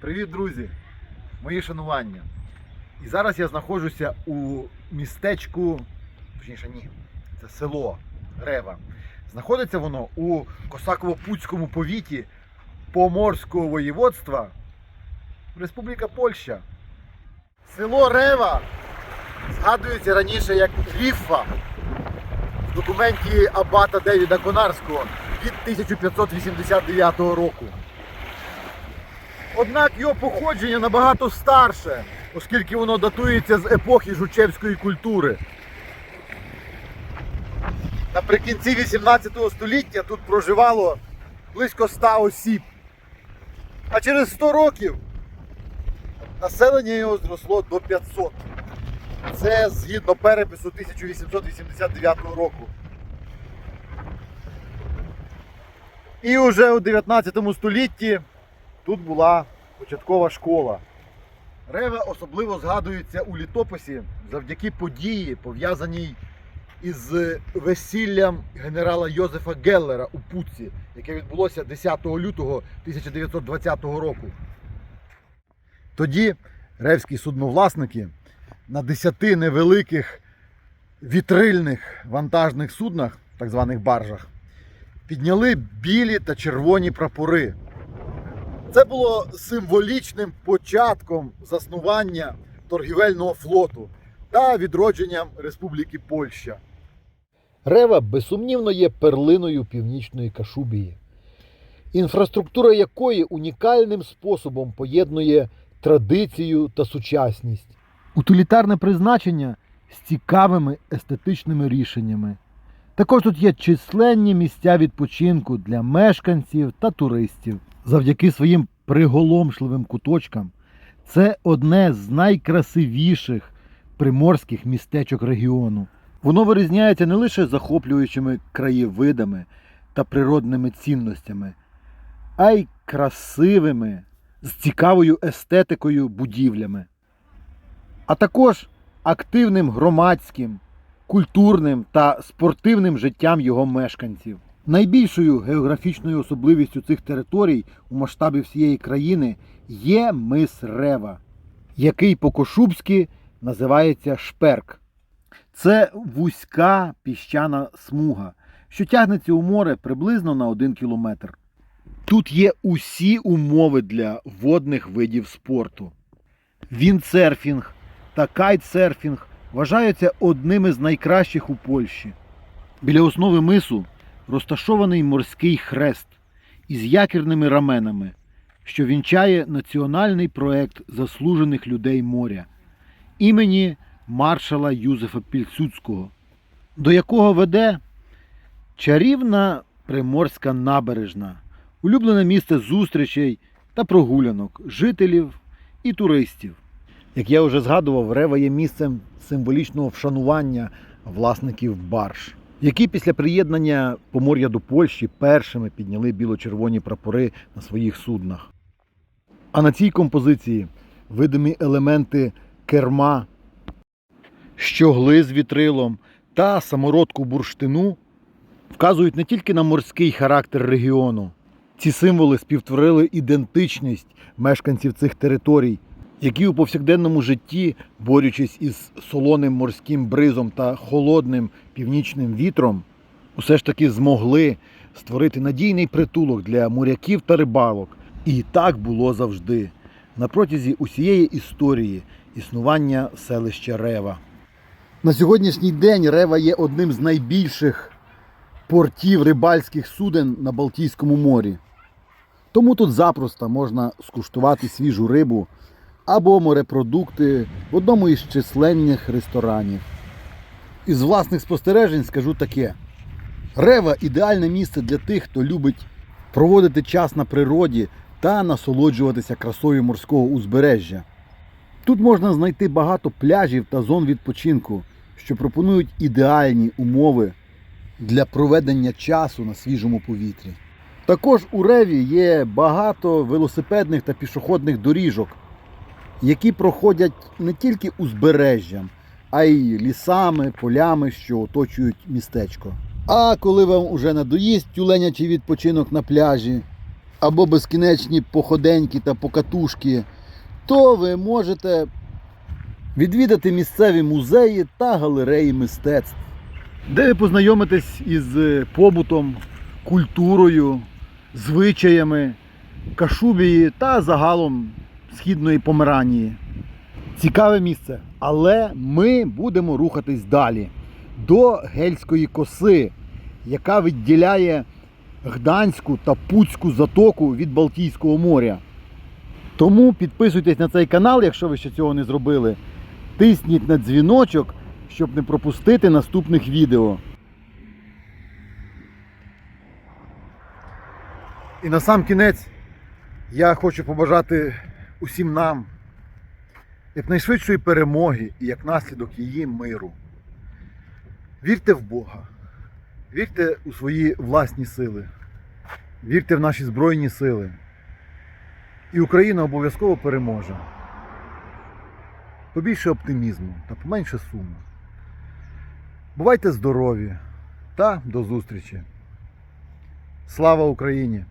Привіт, друзі! Мої шанування. І зараз я знаходжуся у містечку, точніше ні, це село Рева. Знаходиться воно у Косаково-Пуцькому повіті Поморського воєводства Республіка Польща. Село Рева згадується раніше як Ріфа в документі Абата Девіда Конарського від 1589 року. Однак його походження набагато старше, оскільки воно датується з епохи жучевської культури. Наприкінці 18 століття тут проживало близько 100 осіб. А через 100 років населення його зросло до 500. Це згідно перепису 1889 року. І вже у 19 столітті тут була початкова школа. Рева особливо згадується у літописі завдяки події, пов'язаній із весіллям генерала Йозефа Геллера у Пуці, яке відбулося 10 лютого 1920 року. Тоді ревські судновласники на 10 невеликих вітрильних вантажних суднах, так званих баржах, підняли білі та червоні прапори. Це було символічним початком заснування торгівельного флоту та відродженням Республіки Польща. Рева безсумнівно є перлиною північної Кашубії, інфраструктура якої унікальним способом поєднує традицію та сучасність. Утилітарне призначення з цікавими естетичними рішеннями. Також тут є численні місця відпочинку для мешканців та туристів. Завдяки своїм приголомшливим куточкам це одне з найкрасивіших приморських містечок регіону. Воно вирізняється не лише захоплюючими краєвидами та природними цінностями, а й красивими, з цікавою естетикою будівлями, а також активним громадським, культурним та спортивним життям його мешканців. Найбільшою географічною особливістю цих територій у масштабі всієї країни є мис Рева, який по-кошубськи називається Шперк. Це вузька піщана смуга, що тягнеться у море приблизно на один кілометр. Тут є усі умови для водних видів спорту. Віндсерфінг та кайтсерфінг вважаються одними з найкращих у Польщі. Біля основи мису розташований морський хрест із якірними раменами, що вінчає національний проект заслужених людей моря імені маршала Юзефа Пільсудського, до якого веде чарівна приморська набережна, улюблене місце зустрічей та прогулянок жителів і туристів. Як я вже згадував, Рева є місцем символічного вшанування власників барж, які після приєднання Помор'я до Польщі першими підняли біло-червоні прапори на своїх суднах. А на цій композиції видимі елементи керма, щогли з вітрилом та самородку бурштину вказують не тільки на морський характер регіону. Ці символи співтворили ідентичність мешканців цих територій, які у повсякденному житті, борючись із солоним морським бризом та холодним північним вітром, усе ж таки змогли створити надійний притулок для моряків та рибалок. І так було завжди на протязі усієї історії існування селища Рева. На сьогоднішній день Рева є одним з найбільших портів рибальських суден на Балтійському морі. Тому тут запросто можна скуштувати свіжу рибу або морепродукти в одному із численних ресторанів. Із власних спостережень скажу таке: Рева ідеальне місце для тих, хто любить проводити час на природі та насолоджуватися красою морського узбережжя. Тут можна знайти багато пляжів та зон відпочинку, що пропонують ідеальні умови для проведення часу на свіжому повітрі. Також у Реві є багато велосипедних та пішохідних доріжок, які проходять не тільки узбережжям, а й лісами, полями, що оточують містечко. А коли вам уже надоїсть тюленячий відпочинок на пляжі, або безкінечні походеньки та покатушки, то ви можете відвідати місцеві музеї та галереї мистецтв, де ви познайомитесь із побутом, культурою, звичаями Кашубії та загалом Східної Померанії. Цікаве місце, але ми будемо рухатись далі до Гельської коси, яка відділяє Гданську та Пуцьку затоку від Балтійського моря. Тому підписуйтесь на цей канал, якщо ви ще цього не зробили. Тисніть на дзвіночок, щоб не пропустити наступних відео. І на сам кінець я хочу побажати усім нам якнайшвидшої перемоги і як наслідок її миру. Вірте в Бога, вірте у свої власні сили, вірте в наші Збройні сили. І Україна обов'язково переможе. Побільше оптимізму та поменше суму. Бувайте здорові та до зустрічі. Слава Україні!